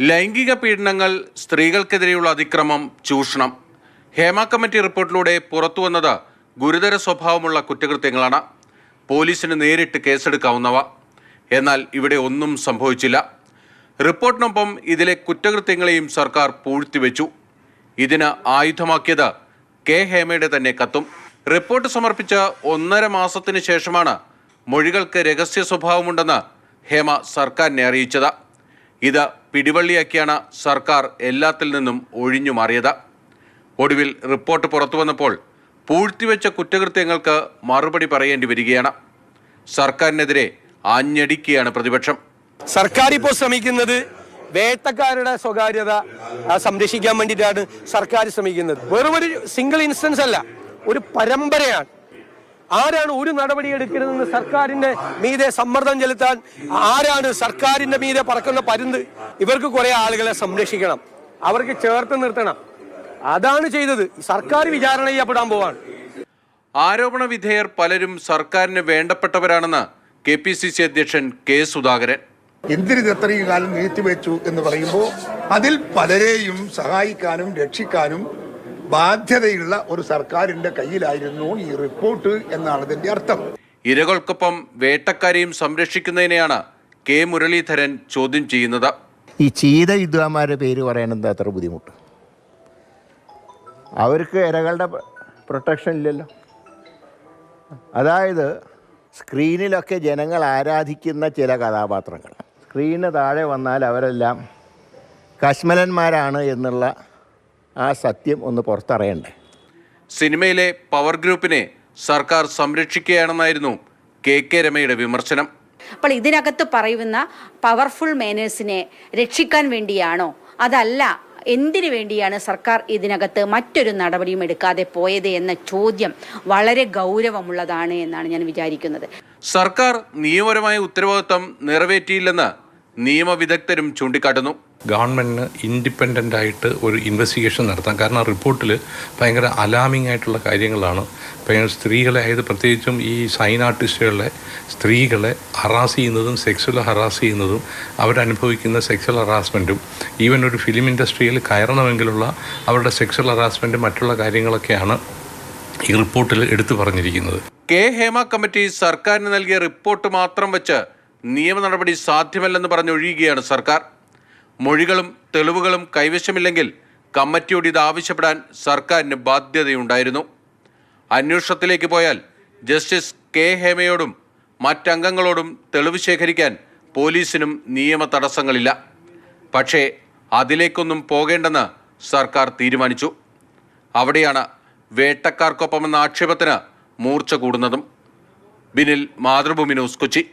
ലൈംഗിക പീഡനങ്ങൾ സ്ത്രീകൾക്കെതിരെയുള്ള അതിക്രമം ചൂഷണം. ഹേമ കമ്മിറ്റി റിപ്പോർട്ടിലൂടെ പുറത്തുവന്നത് ഗുരുതര സ്വഭാവമുള്ള കുറ്റകൃത്യങ്ങളാണ്. പോലീസിന് നേരിട്ട് കേസെടുക്കാവുന്നവ. എന്നാൽ ഇവിടെ ഒന്നും സംഭവിച്ചില്ല. റിപ്പോർട്ടിനൊപ്പം ഇതിലെ കുറ്റകൃത്യങ്ങളെയും സർക്കാർ പൂഴ്ത്തിവെച്ചു. ഇതിന് ആയുധമാക്കിയത് കെ ഹേമയുടെ തന്നെ കത്തും. റിപ്പോർട്ട് സമർപ്പിച്ച ഒന്നര മാസത്തിന് ശേഷമാണ് മൊഴികൾക്ക് രഹസ്യ സ്വഭാവമുണ്ടെന്ന് ഹേമ സർക്കാരിനെ അറിയിച്ചത്. ഇത് പിടിവള്ളിയാക്കിയാണ് സർക്കാർ എല്ലാത്തിൽ നിന്നും ഒഴിഞ്ഞു മാറിയത്. ഒടുവിൽ റിപ്പോർട്ട് പുറത്തു വന്നപ്പോൾ പൂഴ്ത്തിവെച്ച കുറ്റകൃത്യങ്ങൾക്ക് മറുപടി പറയേണ്ടി വരികയാണ്. സർക്കാരിനെതിരെ ആഞ്ഞടിക്കുകയാണ് പ്രതിപക്ഷം. സർക്കാർ ഇപ്പോൾ ശ്രമിക്കുന്നത് വേട്ടക്കാരുടെ സ്വകാര്യത സംരക്ഷിക്കാൻ വേണ്ടിയിട്ടാണ് സർക്കാർ ശ്രമിക്കുന്നത്. വെറും ഒരു സിംഗിൾ ഇൻസ്റ്റൻസ് അല്ല ഒരു പരമ്പരയാണ്. ആരാണ് ഒരു നടപടി എടുക്കരുതെന്ന് സർക്കാരിന്റെ മീതെ സമ്മർദ്ദം ചെലുത്താൻ ആരാണ് സർക്കാരിന്റെ മീതെ പറക്കുന്ന പരുന്ത്? ഇവർക്ക് കുറെ ആളുകളെ സംരക്ഷിക്കണം. അവർക്ക് ചേർത്ത് നിർത്തണം. അതാണ് ചെയ്തത്. സർക്കാർ വിചാരണ ചെയ്യപ്പെടാൻ പോവാണ്. ആരോപണ വിധേയർ പലരും സർക്കാരിന് വേണ്ടപ്പെട്ടവരാണെന്ന് കെ പി സി സി അധ്യക്ഷൻ കെ സുധാകരൻ. എന്തിന് ഇത്രയും കാലം നീട്ടിവെച്ചു എന്ന് പറയുമ്പോൾ അതിൽ പലരെയും സഹായിക്കാനും രക്ഷിക്കാനും ബാധ്യതയുള്ള ഒരു സർക്കാരിന്റെ കയ്യിലായിരുന്നു ഈ റിപ്പോർട്ട് എന്നാണ് ഇതിന്റെ അർത്ഥം. ഇരകൾക്കൊപ്പം വേട്ടക്കാരെയും സംരക്ഷിക്കുന്നതിനെയാണ് കെ മുരളീധരൻ ചോദ്യം ചെയ്യുന്നത്. ഈ ചീത വിദ്വാന്മാരുടെ പേര് പറയണത് അത്ര ബുദ്ധിമുട്ട്? അവർക്ക് ഇരകളുടെ പ്രൊട്ടക്ഷൻ ഇല്ലല്ലോ. അതായത് സ്ക്രീനിലൊക്കെ ജനങ്ങൾ ആരാധിക്കുന്ന ചില കഥാപാത്രങ്ങൾ. സ്ക്രീനിന് താഴെ വന്നാൽ അവരെല്ലാം കശ്മലന്മാരാണ് എന്നുള്ള ആ സത്യം ഒന്ന് പുറത്തറിയണ്ടേ? സിനിമയിലെ പവർ ഗ്രൂപ്പിനെ സർക്കാർ സംരക്ഷിക്കുകയാണെന്നായിരുന്നു കെ കെ രമയുടെ വിമർശനം. അപ്പോൾ ഇതിനകത്ത് പറയുന്ന പവർഫുൾ മേനേഴ്സിനെ രക്ഷിക്കാൻ വേണ്ടിയാണോ? അതല്ല എന്തിനു വേണ്ടിയാണ് സർക്കാർ ഇതിനകത്ത് മറ്റൊരു നടപടിയും എടുക്കാതെ പോയത് എന്ന ചോദ്യം വളരെ ഗൗരവമുള്ളതാണ് എന്നാണ് ഞാൻ വിചാരിക്കുന്നത്. സർക്കാർ നിയമപരമായ ഉത്തരവാദിത്വം നിറവേറ്റിയില്ലെന്ന് നിയമവിദഗ്ധരും ചൂണ്ടിക്കാട്ടുന്നു. ഗവൺമെന്റിന് ഇൻഡിപെൻഡന്റ് ആയിട്ട് ഒരു ഇൻവെസ്റ്റിഗേഷൻ നടത്താം. കാരണം ആ റിപ്പോർട്ടിൽ ഭയങ്കര അലാമിംഗ് ആയിട്ടുള്ള കാര്യങ്ങളാണ്. ഭയങ്കര സ്ത്രീകളെ അതായത് പ്രത്യേകിച്ചും ഈ സൈൻ ആർട്ടിസ്റ്റുകളെ സ്ത്രീകളെ ഹറാസ് ചെയ്യുന്നതും സെക്സ്വൽ ഹറാസ് ചെയ്യുന്നതും അവരനുഭവിക്കുന്ന സെക്സ്വൽ ഹറാസ്മെന്റും ഈവൻ ഒരു ഫിലിം ഇൻഡസ്ട്രിയിൽ കയറണമെങ്കിലുള്ള അവരുടെ സെക്സ്വൽ ഹറാസ്മെന്റും മറ്റുള്ള കാര്യങ്ങളൊക്കെയാണ് ഈ റിപ്പോർട്ടിൽ എടുത്തു പറഞ്ഞിരിക്കുന്നത്. കെ ഹേമ കമ്മിറ്റി സർക്കാരിന് നൽകിയ റിപ്പോർട്ട് മാത്രം വെച്ച് നിയമ നടപടി സാധ്യമല്ലെന്ന് പറഞ്ഞൊഴിയുകയാണ് സർക്കാർ. മൊഴികളും തെളിവുകളും കൈവശമില്ലെങ്കിൽ കമ്മിറ്റിയോട് ഇത് ആവശ്യപ്പെടാൻ സർക്കാരിന് ബാധ്യതയുണ്ടായിരുന്നു. അന്വേഷണത്തിലേക്ക് പോയാൽ ജസ്റ്റിസ് കെ ഹേമയോടും മറ്റംഗങ്ങളോടും തെളിവ് ശേഖരിക്കാൻ പോലീസിനും നിയമ തടസ്സങ്ങളില്ല. പക്ഷേ അതിലേക്കൊന്നും പോകേണ്ടെന്ന് സർക്കാർ തീരുമാനിച്ചു. അവിടെയാണ് വേട്ടക്കാർക്കൊപ്പമെന്ന ആക്ഷേപത്തിന് മൂർച്ച കൂടുന്നതും. ബിനിൽ മാതൃഭൂമി ന്യൂസ് കൊച്ചി.